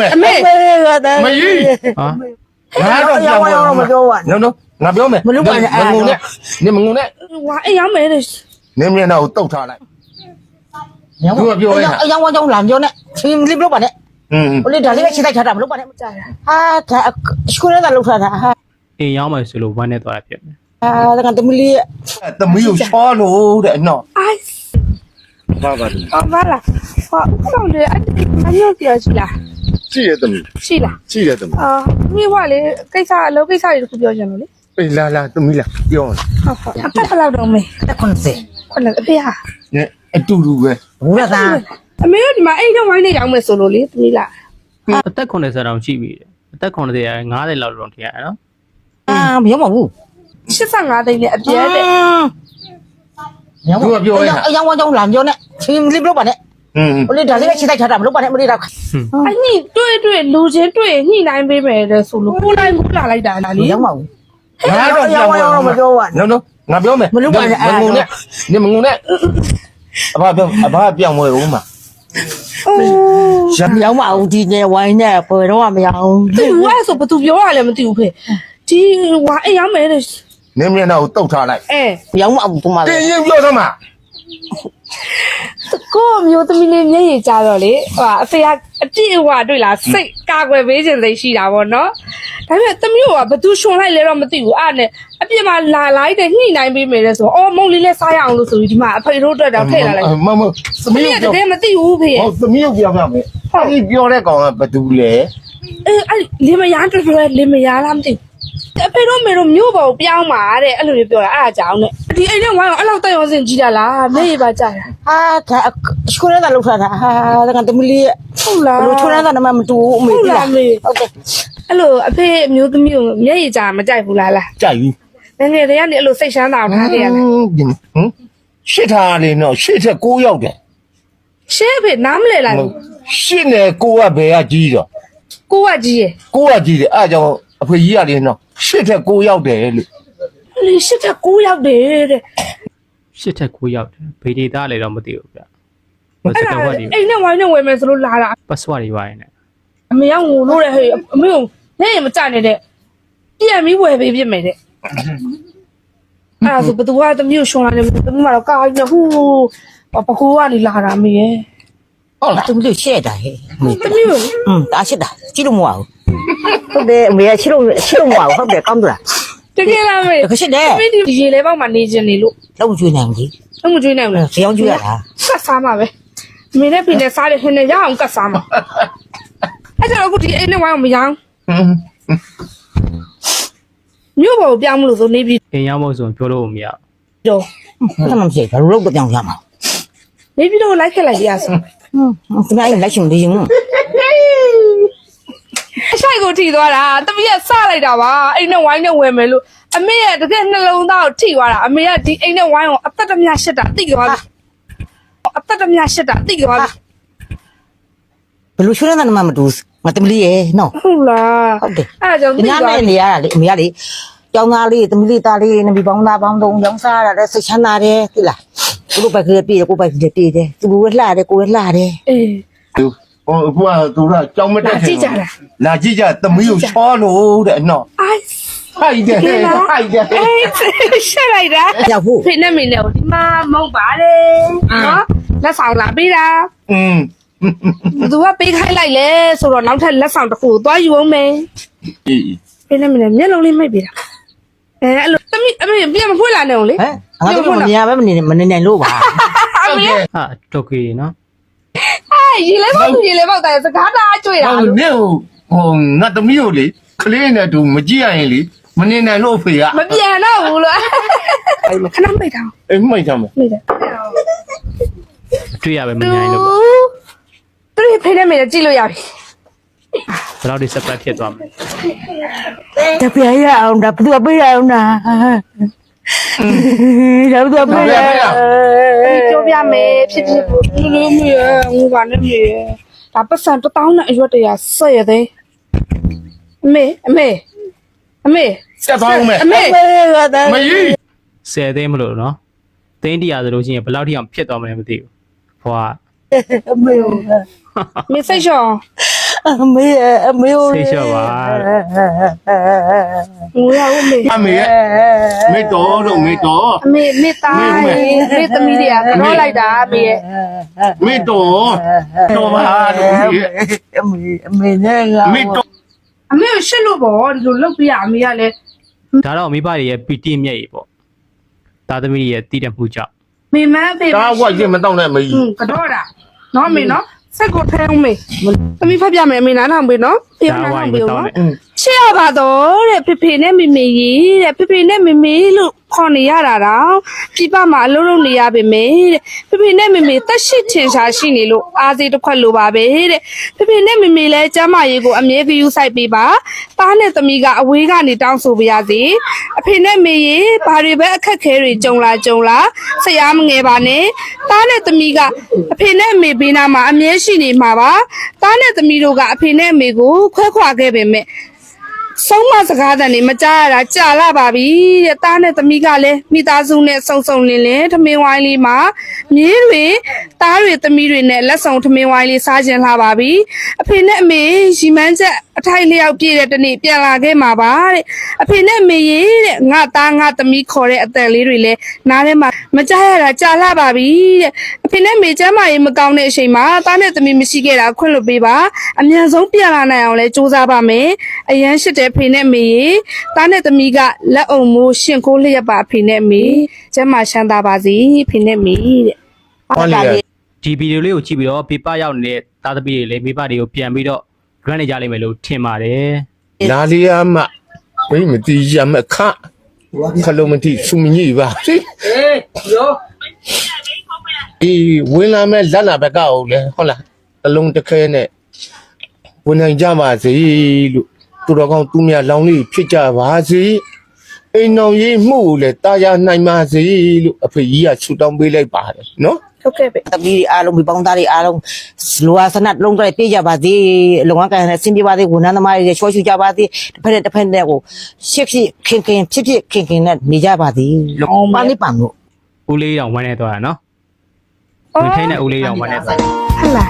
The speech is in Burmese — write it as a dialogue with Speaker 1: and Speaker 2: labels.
Speaker 1: မယ်
Speaker 2: အမေ
Speaker 1: မကြီး
Speaker 3: ဟာ
Speaker 1: ငါတော့ပြောင်း
Speaker 4: ရောင်းမပြောပါနဲ့
Speaker 1: နော်နော်ငါပြောမယ်
Speaker 4: မလုပ်ပါနဲ့
Speaker 1: မငုံနဲ့နေမငုံနဲ့
Speaker 2: ဝါအိမ်ရောက်မယ်တဲ့
Speaker 1: နေမျက်နှာကိုတုတ်ထားလိုက်သူကပြောလိုက်တာ
Speaker 4: အယောင်ဝကြောင်းလာပြောနဲ့ချင်းလိမလို့ပါနဲ့
Speaker 1: อืม
Speaker 4: ဟိုလေဒါလေးပဲချိန်လိုက်ထားတာမလုပ်ပါနဲ့
Speaker 2: ကြာတာ
Speaker 4: ဟာဒါစကူရဲတာလောက်ထားတာဟာ
Speaker 3: အိမ်ရောက်မယ်ဆိုလို့ဝမ်းနဲ့သွားတာဖြစ်မယ်
Speaker 4: ဟာဒါကတမီလေး
Speaker 1: သမီးကိုချောလို့တဲ့နော်
Speaker 2: အိုက်
Speaker 1: ဘာပါလဲ
Speaker 2: ဟောပါလားဟောတော့လေအအမျိုးပြောရှိလား
Speaker 1: ရှိရသမီး
Speaker 2: ရှိလား
Speaker 1: ရှိရသမီး
Speaker 2: အာမိဘလေကိစ္စအလုပ်ကိစ္စတွေတခုပြောချင်လို့လေ
Speaker 1: အေးလာလာသမီးလာပြောအောင်
Speaker 2: ဟုတ်ဟုတ်အသက်ဘယ်လောက်တော့မေး
Speaker 4: တက်ခွန်းစေ
Speaker 2: ခုနအဖေဟာ
Speaker 1: နဲအတူတူပဲ
Speaker 4: ဘူးရတာ
Speaker 2: အမေတို့ဒီမှာအိမ်တော့ဝိုင်းနေရောက်မယ်ဆိုလို့လေသမီးလား
Speaker 3: အသက်90တောင်ရှိပြီတယ်အသက်90ရ90လောက်တော့ထင်ရနော်
Speaker 4: အာမရောမဘူး
Speaker 2: 85သိန်းနဲ့အပြည့်တဲ့
Speaker 1: သူကပြောလိုက်တာ
Speaker 4: အယောင်ဝကြောင်းလာပြောနဲ့ချင်းလိမလို့ပါနဲ့
Speaker 1: อืม
Speaker 4: ဟိုလေဒါလေးပဲချိန်လိုက်ထားတာမလုပ်ပါနဲ့မလေးတော့
Speaker 2: အဲ့ညတွေ့တွေ့လူချင်းတွေ့ညှိနှိုင်းပေးမယ်တဲ့ဆိုလို့ကိုနိုင်ဘူးလာလိုက်တာလားလေ
Speaker 4: ရောင်းမဘူး
Speaker 1: ငါတော့ပြောင်း
Speaker 4: ရောင်းမပြောပါနဲ့
Speaker 1: နော်နော်ငါပြောမယ်
Speaker 4: မလုပ်ပါနဲ့
Speaker 1: မငုံနဲ့နေမငုံနဲ့အဘပြောအဘပြောင်းမွေဦးမှာ
Speaker 2: အိုး
Speaker 1: ရမ်း
Speaker 4: ရောင်းမအောင်ဒီနေဝိုင်းနဲ့ပေါ်တော့မရအောင်
Speaker 2: သူကဆိုဘသူပြောရလဲမသိဘူးဖေဒီဝါအိမ်ရောက်မယ်တဲ့
Speaker 1: နေမျက်နှာကိုတုတ်ထားလိုက်
Speaker 2: အဲ
Speaker 4: ရောင်းမအောင်ဒီမှာ
Speaker 1: တင်းရင်ပြောသမှာ
Speaker 2: ကို့မျိုးသမီးလေးမျက်ရည်ကြတော့လေဟိုအဖေကအပြည့်အဝတွေ့လားစိတ်ကာကွယ်ပေးခြင်းသိရှိတာပေါ့နော်ဒါပေမဲ့သမီးကဘသူရှင်လိုက်လဲတော့မသိဘူးအဲ့နဲ့အပြည့်မှာလာလိုက်တဲ့ညှိနှိုင်းပေးမယ်လဲဆိုအော်မုံလေးလဲစားရအောင်လို့ဆိုပြီးဒီမှာအဖေတို့အတွက်တော့ထည့်လာလိုက်
Speaker 1: မမသမ
Speaker 2: သမီးီးကတ
Speaker 1: ကို
Speaker 2: က
Speaker 1: ပြော
Speaker 2: ယ်မသိဘူးဖေ
Speaker 1: ဟုတ်သမီးကိုပြောပြမယ်
Speaker 2: ဟုတ်
Speaker 1: အဲ့ဒီပြောတဲ့ကောင်ကဘသူလဲ
Speaker 2: အဲအဲ့လင်မယားတော်တော်လင်မယားလားမသိဘူးအဖေတို့မေတို့မျိုးပေါ်ပြောင်းပါတဲ့အဲ့လိုမျိုးပြောတာအဲ့အကြောင်းနဲ့ ဒီအိမ်နဲ့ဝိုင်းအောင်အဲ့လောက်တက်ရောစင်ကြီးတာလားမျက်ရည်ပါကြတာ
Speaker 4: ဟာဒါစကူရဲတာလောက်ထားတာဟာဒါကတမီလေး
Speaker 2: ဟုတ်လား
Speaker 4: ဘလို့ချိုးရတာနမမတူဘူးအမေ
Speaker 2: ဟုတ်
Speaker 4: ကြီး
Speaker 2: လား
Speaker 4: လား
Speaker 2: မေ
Speaker 4: ဟုတ်ကဲ့
Speaker 2: အဲ့လိုအဖေအမျိုးသမီးကိုမျက်ရည်ကြာမကြိုက်ဘူးလားလား
Speaker 1: ကြိုက်ပြီ
Speaker 2: ငယ်ငယ်တည်းကနေအဲ့လိုစိတ်ရှမ်းတာကိုထားခဲ့ရလား
Speaker 1: ဟင်ရှစ်ထားလေနော်ရှစ်ချက်ကိုရောက်တယ်
Speaker 2: ရှဲအဖေနားမလဲလား
Speaker 1: ရှစ်နဲ့ကိုကဘယ်ကကြီးတော့
Speaker 2: ကိုကကြီးရယ်
Speaker 1: ကိုကကြီးတယ်အဲ့ကြောင့်အဖေကြီးရတယ်နော်ရှစ်ထက်ကိုရောက်တယ်လို့
Speaker 2: အဲ့ လေးရှစ်ထက်9ရောက်တယ်တဲ့
Speaker 3: ရှစ်ထက်9ရောက်တယ်ဗီဒေတာလည်းတော့မသိဘူးဗျမစ
Speaker 2: တဲ့
Speaker 3: ဝက်ဒီ
Speaker 2: အိမ်နဲ့ဝိုင်းနဲ့ဝယ်မယ်ဆိုလို့လာတာ
Speaker 3: ပတ်စဝတ်တွေပါရင်နဲ့
Speaker 2: အမေကငိုလို့တဲ့ဟဲ့အမေကိုနေရင်မကြနဲ့တဲ့ပြန်ပြီးဝယ်ပေးပြစ်မယ်တဲ့အဲ့ဒါဆိုဘသူကသမီးကိုရှုံလာတယ်သမီးကတော့ကာကြီးနဲ့ဟူးပကူကနေလာတာအမေရဲ့
Speaker 1: ဟုတ်လား
Speaker 4: သူတို့ရှက်တာဟဲ့
Speaker 2: သမီးကို
Speaker 4: အင်းဒါရှက်တာကြည့်လို့မဝဘူးဟုတ်တယ်အမေကရှက်လို့ရှက်လို့မဝဘူးဟုတ်တယ်ကောင်းသလား
Speaker 2: တကယ်လားမေ
Speaker 4: ခရှစ်တယ်
Speaker 2: သမီးဒီရေလဲပေါက်မှာနေခြင်းနေလို့
Speaker 4: လောက်ကျွေးနိုင်ကြီး
Speaker 2: တော့မကြွေးနိုင်ဘူးလား
Speaker 4: ဇေယောင်းကျွေးရတာ
Speaker 2: ကတ်စားမှာပဲမင်းနဲ့ပြင်းနဲ့စားတယ်ဟင်းနဲ့ရအောင်ကတ်စားမှာအဲ့ကျတော့အခုဒီအိမ်နဲ့ဝိုင်းအောင်မရအောင်
Speaker 1: ဟင်
Speaker 2: မြို့ပေါ်ကိုပြောင်းမလို့ဆိုနေပြီး
Speaker 3: အိမ်ရောက်မို့ဆိုရင်ပြောလို့မရ
Speaker 2: တော့
Speaker 4: ဘာမှမဖြစ်ဘာလို့တော့ပြောင်းရမှာ
Speaker 2: နေပြီးတော့လိုက်ခဲ့လိုက်ရဆို
Speaker 4: ဟွန်းဒီနေ့လိုက်ရှင်လေးရင်
Speaker 2: အဆိုင် ကိုထိသွားတာတမီးကစလိုက်တာပါအိမ်နဲ့ဝိုင်းနဲ့ဝယ်မယ်လို့အမေကတကယ်နှလုံးသားကိုထိသွားတာအမေကဒီအိမ်နဲ့ဝိုင်းကိုအသက်တမရှစ်တာတိသွားပြီအသက်တမရှစ်တာတိသွားပြီ
Speaker 4: ဘယ်လိုချွေးနေတာမှမတူငါတမီလေးရဲ့နော်
Speaker 2: ဟုတ်လား
Speaker 4: ဟုတ်တယ်
Speaker 2: အဲ့ဒါကြောင့်
Speaker 4: ဒီ
Speaker 2: တိ
Speaker 4: ည
Speaker 2: သွား
Speaker 4: နဲ့
Speaker 2: ပြီ
Speaker 4: နေရတာလေအမေကလေကျောင်းသားလေးတမီလေးသားလေးနမီပေါင်းသားပေါင်းသုံးကျောင်းစားရတာစိတ်ချမ်းသာတယ်သိလားသူတို့ဘက်ကလေးပြေးတယ်ကိုဘက်ကလေးပြေးတယ်သူတို့လှတယ်ကိုလှတယ်
Speaker 2: အေး
Speaker 1: သူ ဟိုအခုကသူကကြောင်းမတက်
Speaker 2: လာကြည့်ကြတာ
Speaker 1: လာကြည့်ကြသမီးကိုချောလို့တဲ့နော်
Speaker 2: အိုက်
Speaker 1: ဟိုက်တယ်ဟိုက်တယ်
Speaker 2: အေးရှက်လိုက်တာ
Speaker 4: ရောက်ဖို့
Speaker 2: ဖေနဲ့မေနဲ့ကိုဒီမှာမုံပါတယ်နော်လက်ဆောင်လာပေးတာ
Speaker 1: อืม
Speaker 2: ဘသူကပေးခိုင်းလိုက်လဲဆိုတော့နောက်ထပ်လက်ဆောင်တစ်ခုကိုသွားယူအောင်မယ်
Speaker 1: အေး
Speaker 2: ဖေနဲ့မေနဲ့မျက်လုံးလေးမိတ်ပေးတာအဲအဲ့လိုတမိအမေပြန်မဖွင့်လာနဲ့အောင်လေ
Speaker 4: ဟမ်ငါတို့မနေရပဲမနေမနေနိုင်လို့ပါ
Speaker 2: အမေ
Speaker 3: ဟာတော်ကေနော်
Speaker 2: အဲ ရေလဲပေါက်ရေလဲပေါက်တယ်စကားတာကြွေတာ
Speaker 1: ဟို
Speaker 2: လို့
Speaker 1: နေဟိုဟိုငါသမီးကိုလေကလေးနဲ့တူမကြည့်ရရင်လေမနေနိုင်လို့အဖေက
Speaker 2: မပြန်တော့ဘူးလို့ခဏမိတ်တာ
Speaker 1: အေးမိတ်ချမယ်
Speaker 2: မိတ်တယ်
Speaker 3: အတွေ့ရပဲမနိုင်လို့
Speaker 2: သူဖေနဲ့မေနဲ့ကြည့်လို့ရပြီ
Speaker 3: ဘယ်တော့ဒီ surprise ဖြစ်သွားမလဲ
Speaker 4: တပြရအောင်ဒါဘသူပေးရအောင်နာ ဒါဘသူပေးရ
Speaker 2: ပြောပြမယ်ဖြစ်ဖြစ်လူလူမေရငူပါနဲ့မေရဒါပတ်စံတစ်တောင်းနဲ့အရွက်တရာဆက်ရသေးအမေအမေအမေ
Speaker 1: တက်သွားအောင်မယ်
Speaker 2: အမေ
Speaker 1: မကြီး
Speaker 3: 10သိန်းမလို့နော်သိန်း100ဆိုလို့ရှိရင်ဘယ်လောက်ထိအောင်ဖြစ်သွားမလဲမသိဘူးဘွာ
Speaker 4: အမေ
Speaker 2: မေစိတ်ရှောင်း
Speaker 4: အမေအမေကို
Speaker 3: ဆေးလျှော့ပါ
Speaker 2: ငိုရဦးမေ
Speaker 1: အမေရဲ့မေတော်တော့မေတော်
Speaker 2: အမေမေသားရေမေသမီးတွေကကတော့လိုက်တာအမေရဲ့
Speaker 1: မေတော်တော်ပါတော့မေရဲ့
Speaker 4: အမေအမေနဲ့ငါ
Speaker 1: မေတော်
Speaker 2: အမေကိုရှစ်လို့ပေါ့ဒီလိုလုပ်ပြရအမေကလည်း
Speaker 3: ဒါတော့မိဘတွေရဲ့ပီတိမျက်ရည်ပေါ့သားသမီးတွေရဲ့တည်တဲ့မှုကြောင့်
Speaker 2: မေမန်းဖေ
Speaker 1: ဒါကရင်မတော့နဲ့မေ
Speaker 2: ဟွန်းကတော့တာနော်အမေနော် စက်ကိုထဲအောင်မေသမီးဖတ်ပြမယ်အမေနားထောင်ပေးနော်ပြေ
Speaker 3: ဒါ
Speaker 2: နား
Speaker 3: ဝို
Speaker 2: ထော
Speaker 3: င်း
Speaker 2: င်
Speaker 3: မ
Speaker 2: ပေး
Speaker 3: တောင်း
Speaker 2: နော်
Speaker 3: နဲ့
Speaker 2: ချစ်ရပါတော့တဲ့ဖေဖေနဲ့မေမေကြီးတဲ့ဖေဖေနဲ့မေမေလို့ ခေါ်နေရတာတော့ပြပမှာအလုံးလုံးနေရပါမယ်တဲ့ဖေဖေနဲ့မေမေတက်ရှိထင်ရှားရှိနေလို့အားစေးတစ်ခွက်လိုပါပဲတဲ့ဖေဖေနဲ့မေမေလည်းကျမ်းမာရေးကိုအမြဲဂရုစိုက်ပေးပါသားနဲ့သမီးကအဝေးကနေတောင်းဆိုပါရစေအဖေနဲ့မေရေဘာတွေပဲအခက်ခဲတွေကြုံလာကြုံလာဆရာမငယ်ပါနဲ့သားနဲ့သမီးကအဖေနဲ့မေဘေးနာမှာအမြဲရှိနေမှာပါသားနဲ့သမီးတို့ကအဖေနဲ့မေကိုခွဲခွာခဲ့ပေမဲ့ ဆုံးမစကားတန်နေမကြားရတာကြာလာပါပြီတဲ့သားနဲ့သမီးကလည်းမိသားစုနဲ့စုံစုံလင်းလင်းထမင်းဝိုင်းလေးမှာမြေးတွေသားတွေသမီးတွေနဲ့လက်ဆောင်ထမင်းဝိုင်းလေးစားခြင်းလာပါပြီအဖေနဲ့အမေရီမန်းချက်အထိုက်လျောက်ပြည့်တဲ့တနေ့ပြန်လာခဲ့မှာပါတဲ့အဖေနဲ့အမေရေတဲ့ငါသားငါသမီးခေါ်တဲ့အတန်လေးတွေလည်းနားထဲမှာမကြားရတာကြာလာပါပြီတဲ့အဖေနဲ့အမေကျမ်းမာရေးမကောင်းတဲ့အချိန်မှာသားနဲ့သမီးမရှိခဲ့တာခွင့်လွှတ်ပေးပါအမြန်ဆုံးပြန်လာနိုင်အောင်လဲစူးစမ်းပါမယ်အရန်ရှိတဲ့ဖေနဲ့မေရေသားနဲ့သမီးကလက်အုံမိုးရှင်ခိုးလျက်ပါဖေနဲ့မေကျမ်းမာချမ်းသာပါစေဖေနဲ့မေတဲ့
Speaker 1: ဟောလေ
Speaker 3: ဒီဗီဒီယိုလေးကိုကြည့်ပြီးတော့ပြပရောက်နေတဲ့သားသမီးတွေလည်းမိဘတွေကိုပြန်ပြီးတော့ run နေကြလိမ့်မယ်လို့ထင်ပါတယ်
Speaker 1: လာလီယာမဘယ်မတီးရမခခလုံးမတီးစုမကြီးပါအေးရောအေးဝင်လာမဲ့လက်လာဘက်ကအောင်လေဟုတ်လားအလုံးတစ်ခဲနဲ့ဝင်နိုင်ကြပါစေလို့ သူတော်ကောင်းသူမြလောင်လေးဖြစ်ကြပါစေအိမ်တော်ရေးမှုကိုလည်းတာယာနိုင်ပါစေလို့အဖေကြီးကဆူတောင်းပေးလိုက်ပါတယ်နော်
Speaker 2: ဟုတ်ကဲ့ပဲ
Speaker 4: သမီးတွေအားလုံးမိပေါင်းသားတွေအားလုံးလိုအပ်စနတ်လုံးတွေပြေးကြပါစေလုံအောင်ကန်နဲ့ဆင်းပြေပါစေဝန်ထမ်းသမားတွေချောချူကြပါစေတစ်ဖက်နဲ့တစ်ဖက်နဲ့ကိုရှစ်ဖြစ်ခင်ခင်ဖြစ်ဖြစ်ခင်ခင်နဲ့နေကြပါစေလို့ပါလိပန်လို့
Speaker 3: ဦးလေးတောင်ဝမ်းနေသွားတာနော်ဝင်ထိုင်းတဲ့ဦးလေးတောင်ဝမ်းနေသွားတာ
Speaker 2: ဟတ်လာ